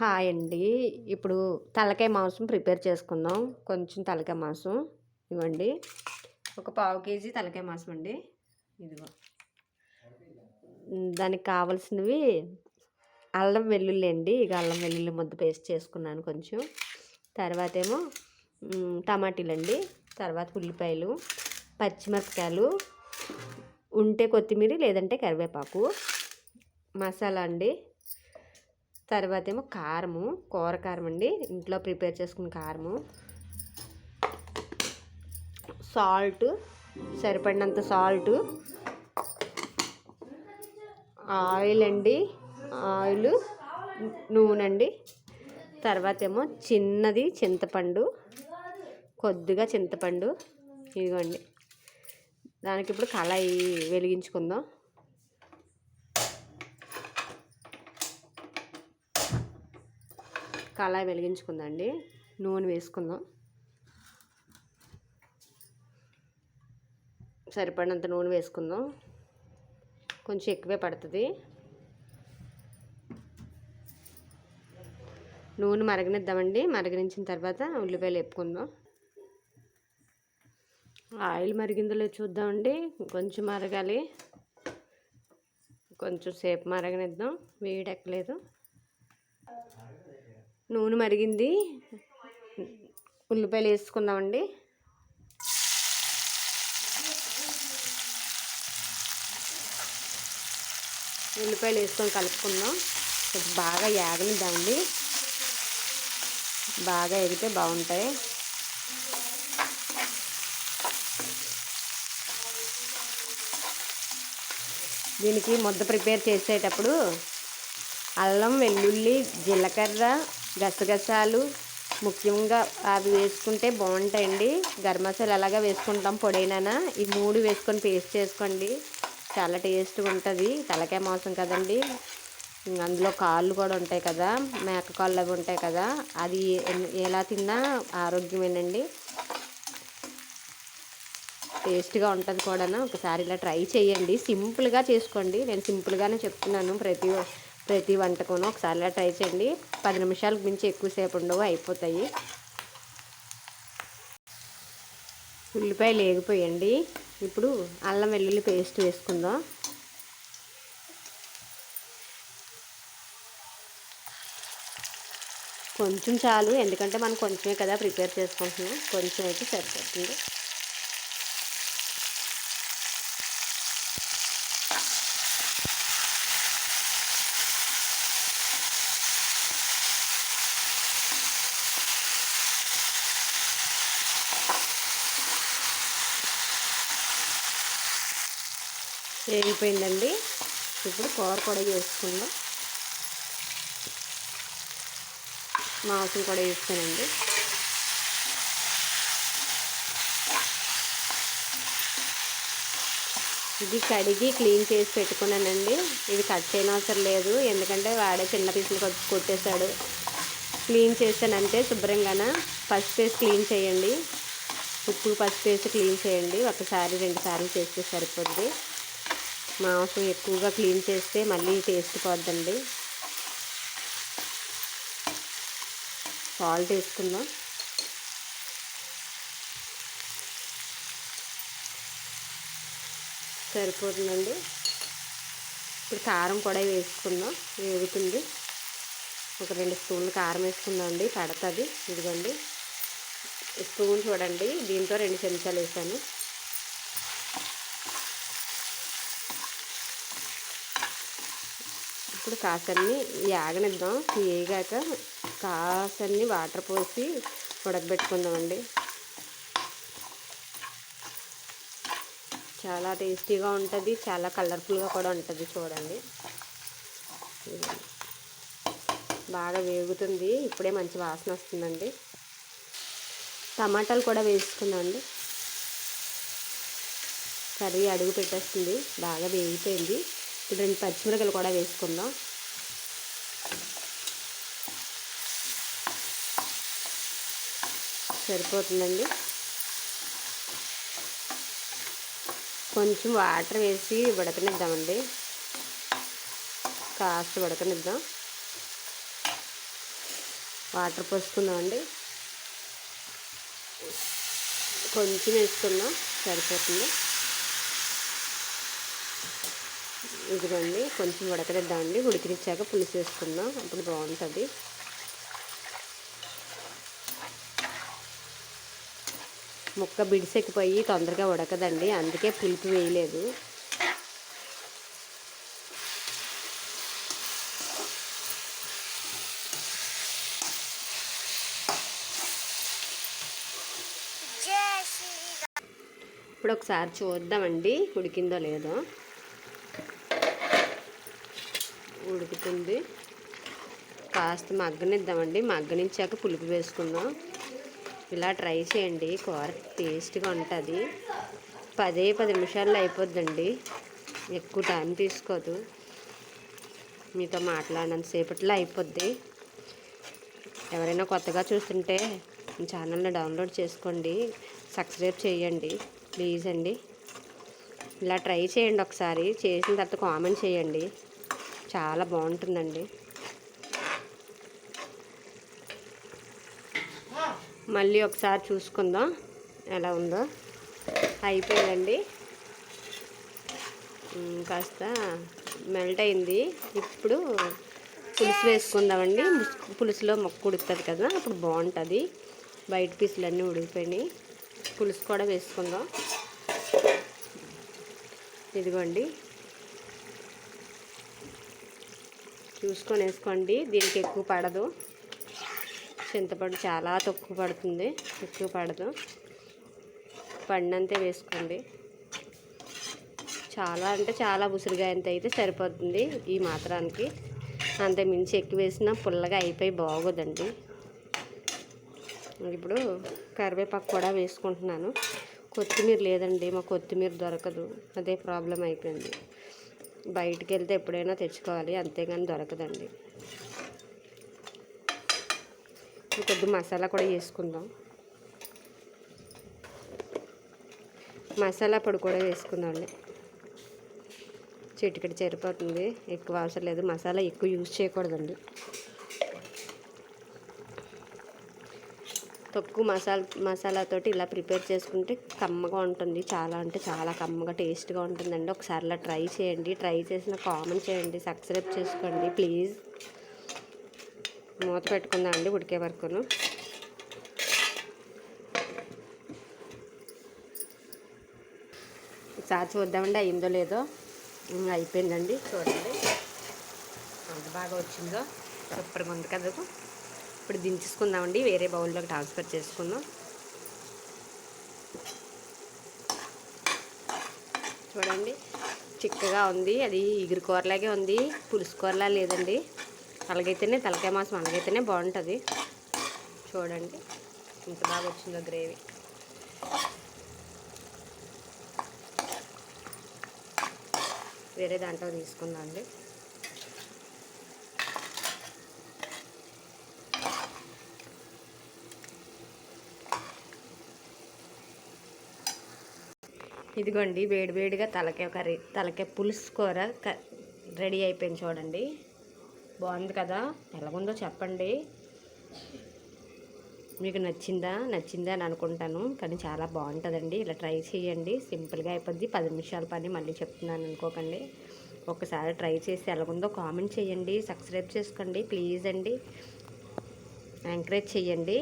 Hi అండి. ఇప్పుడు తలకాయ మాంసం ప్రిపేర్ చేసుకుందాం. కొంచెం తలకాయ మాంసం ఇవ్వండి. ఒక పావు కేజీ తలకాయ మాంసం అండి. ఇదిగో. దానికి కావాల్సినవి అల్లం వెల్లుల్లి అండి. ఇక అల్లం వెల్లుల్లి ముద్ద పేస్ట్ చేసుకున్నాను కొంచెం. తర్వాత ఏమో టమాటీలు అండి. తర్వాత ఉల్లిపాయలు పచ్చిమిరపకాయలు ఉంటే కొత్తిమీర లేదంటే కరివేపాకు. మసాలా అండి. తర్వాత ఏమో కారము కూర కారం అండి. ఇంట్లో ప్రిపేర్ చేసుకున్న కారము. సాల్ట్ సరిపడినంత సాల్ట్. ఆయిల్ అండి. ఆయిల్ నూనె అండి. తర్వాత ఏమో చిన్నది చింతపండు కొద్దిగా చింతపండు. ఇదిగోండి. దానికి ఇప్పుడు కళాయి వెలిగించుకుందాం. కళాయి వెలిగించుకుందండి. నూనె వేసుకుందాం. సరిపడినంత నూనె వేసుకుందాం. కొంచెం ఎక్కువే పడుతుంది. నూనె మరగనిద్దామండి. మరగనించిన తర్వాత ఉల్లిపాయలు వేపుకుందాం. ఆయిల్ మరిగిందో చూద్దామండి. కొంచెం మరగాలి. కొంచెం సేపు మరగనిద్దాం. వేడెక్కలేదు. నూనె మరిగింది. ఉల్లిపాయలు వేసుకుందామండి. ఉల్లిపాయలు వేసుకొని కలుపుకుందాం. కొంచెం బాగా యాగనిద్దామండి. బాగా ఎగితే బాగుంటాయి. దీనికి ముద్ద ప్రిపేర్ చేసేటప్పుడు అల్లం వెల్లుల్లి జీలకర్ర గసగసాలు ముఖ్యంగా అవి వేసుకుంటే బాగుంటాయండి. గరం మసాలా అలాగా వేసుకుంటాం పొడైనా ఈ మూడు వేసుకొని పేస్ట్ చేసుకోండి. చాలా టేస్ట్గా ఉంటుంది. తలకాయ మాంసం కదండి. అందులో కాళ్ళు కూడా ఉంటాయి కదా. మేక కాళ్ళు అవి ఉంటాయి కదా. అది ఎలా తిన్నా ఆరోగ్యమేనండి. టేస్ట్గా ఉంటుంది కూడా ఒకసారి ఇలా ట్రై చేయండి. సింపుల్గా చేసుకోండి. నేను సింపుల్గానే చెప్తున్నాను ప్రతి ప్రతి వంటకం ఒకసారి ట్రై చేయండి. పది నిమిషాలకు మించి ఎక్కువసేపు ఉండవు అయిపోతాయి. ఉల్లిపాయలు వేగిపోయండి ఇప్పుడు అల్లం వెల్లుల్లి పేస్ట్ వేసుకుందాం. కొంచెం చాలు ఎందుకంటే మనం కొంచెమే కదా ప్రిపేర్ చేసుకుంటున్నాం. కొంచెం అయితే సరిపోతుంది. వేగిపోయిందండి. ఇప్పుడు కూర కూడా వేసుకుందాం మాంసం కూడా వేస్తానండి ఇది కడిగి క్లీన్ చేసి పెట్టుకున్నానండి. ఇది కట్ చేయని అవసరం లేదు. ఎందుకంటే వాడే చిన్న పీసులు కొట్టేశాడు. క్లీన్ చేశానంటే శుభ్రంగాన? పసుపు వేసి క్లీన్ చేయండి. ఉప్పు పసుపు వేసి క్లీన్ చేయండి. ఒకసారి రెండు సార్లు చేస్తే సరిపోద్ది. మాంసం ఎక్కువగా క్లీన్ చేస్తే మళ్ళీ టేస్ట్ పోద్దండి. సాల్ట్ వేసుకుందాం. సరిపోతుందండి. ఇప్పుడు కారం కూడా వేసుకుందాం. వేగుతుంది. ఒక రెండు స్పూన్లు కారం వేసుకుందాం అండి. పడుతుంది ఇదిగోండి. స్పూన్ చూడండి. దీంతో రెండు చెంచాలు వేసాను. ఇప్పుడు కాసన్ని యాగనిద్దాం. వేగాక కాసన్ని వాటర్ పోసి ఉడకబెట్టుకుందామండి. చాలా టేస్టీగా ఉంటుంది చాలా కలర్ఫుల్గా కూడా ఉంటుంది చూడండి. బాగా వేగుతుంది ఇప్పుడే మంచి వాసన వస్తుందండి. టమాటాలు కూడా వేసుకుందామండి. కర్రీ అడుగు పెట్టేస్తుంది బాగా వేగిపోయింది. ఇప్పుడు రెండు పచ్చిమిరకలు కూడా వేసుకుందాం. సరిపోతుందండి. కొంచెం వాటర్ వేసి ఉడకనిద్దామండి. కాస్త ఉడకనిద్దాం. వాటర్ పోసుకుందామండి. కొంచెం వేసుకుందాం. సరిపోతుంది. ఇదిగోండి కొంచెం ఉడకనిద్దామండి ఉడికినిచ్చాక పులుసు వేసుకుందాం. అప్పుడు బాగుంటుంది. ముక్క బిడిసెక్కిపోయి తొందరగా ఉడకదండి. అందుకే పులుపు వేయలేదు. ఇప్పుడు ఒకసారి చూద్దామండి ఉడికిందో లేదో. ఉడుకుతుంది. కాస్త మగ్గనిద్దామండి. మగ్గనిచ్చాక పులుపు వేసుకుందాం. ఇలా ట్రై చేయండి. కూర టేస్ట్గా ఉంటుంది. పదే పది నిమిషాల్లో అయిపోద్దండి. ఎక్కువ టైం తీసుకోదు. మీతో మాట్లాడినంతసేపట్లో అయిపోద్ది. ఎవరైనా కొత్తగా చూస్తుంటే ఛానల్ని డౌన్లోడ్ చేసుకోండి. సబ్స్క్రైబ్ చేయండి. ప్లీజ్ అండి. ఇలా ట్రై చేయండి ఒకసారి. చేసిన తర్వాత కామెంట్ చేయండి. చాలా బాగుంటుందండి. మళ్ళీ ఒకసారి చూసుకుందాం ఎలా ఉందో. అయిపోయిందండి. కాస్త మెల్ట్ అయింది. ఇప్పుడు పులుసు వేసుకుందామండి. పులుసులో మొక్క ఉడుకుతుంది కదా అప్పుడు బాగుంటుంది. బయట పీసులు అన్నీ ఉడికిపోయినాయి. పులుసు కూడా వేసుకుందాం. ఇదిగోండి. చూసుకొని వేసుకోండి. దీనికి ఎక్కువ పడదు. చింతపండు చాలా తక్కువ పడుతుంది. ఎక్కువ పడదు. పండంతే వేసుకోండి. చాలా అంటే చాలా ఉసిరిగాయంత అయితే సరిపోతుంది ఈ మాత్రానికి. అంత మించి ఎక్కువ వేసినా పుల్లగా అయిపోయి బాగోదండి. ఇప్పుడు కరివేపాకు కూడా వేసుకుంటున్నాను. కొత్తిమీర లేదండి. మా కొత్తిమీర దొరకదు. అదే ప్రాబ్లం అయిపోయింది. బయటికి వెళ్తే ఎప్పుడైనా తెచ్చుకోవాలి. అంతేగాని దొరకదండి. కొద్ది మసాలా కూడా వేసుకుందాం. మసాలా పొడి కూడా వేసుకుందామండి. చిటికటి సరిపోతుంది ఎక్కువ అవసరం లేదు. మసాలా ఎక్కువ యూజ్ చేయకూడదండి. తక్కువ మసాలా మసాలాతోటి ఇలా ప్రిపేర్ చేసుకుంటే కమ్మగా ఉంటుంది. చాలా అంటే చాలా కమ్మగా టేస్ట్గా ఉంటుందండి. ఒకసారి ఇలా ట్రై చేయండి. ట్రై చేసిన కామెంట్ చేయండి. సబ్స్క్రైబ్ చేసుకోండి ప్లీజ్. మూత పెట్టుకుందాం అండి ఉడికే వరకును. ఒకసారి చూద్దామండి అయిందో లేదో. అయిపోయిందండి చూడండి. అంత బాగా వచ్చిందో. సూపర్గా ఉంది కదా. ఇప్పుడు దించేసుకుందామండి వేరే బౌల్లోకి ట్రాన్స్ఫర్ చేసుకుందాం. చూడండి. చిక్కగా ఉంది. అది ఇగురు కూరలాగే ఉంది. పులుసు కూరలా లేదండి. అలాగైతేనే తలకాయ మాసం అలాగైతేనే బాగుంటుంది. చూడండి. ఎంత బాగా వచ్చిందో గ్రేవీ. వేరే దాంట్లో తీసుకుందాం అండి ఇదిగోండి వేడివేడిగా తలకే కర్రీ తలకే పులుసు కూర క రెడీ అయిపోయింది చూడండి. బాగుంది కదా? ఎలాగుందో చెప్పండి. మీకు నచ్చిందా? నచ్చిందా అని అనుకుంటాను కానీ చాలా బాగుంటుందండి. ఇలా ట్రై చేయండి. సింపుల్గా అయిపోద్ది. పది నిమిషాల పని మళ్ళీ చెప్తున్నాను అనుకోకండి. ఒకసారి ట్రై చేసి ఎలాగుందో కామెంట్ చేయండి. సబ్స్క్రైబ్ చేసుకోండి. ప్లీజ్ అండి. ఎంకరేజ్ చేయండి.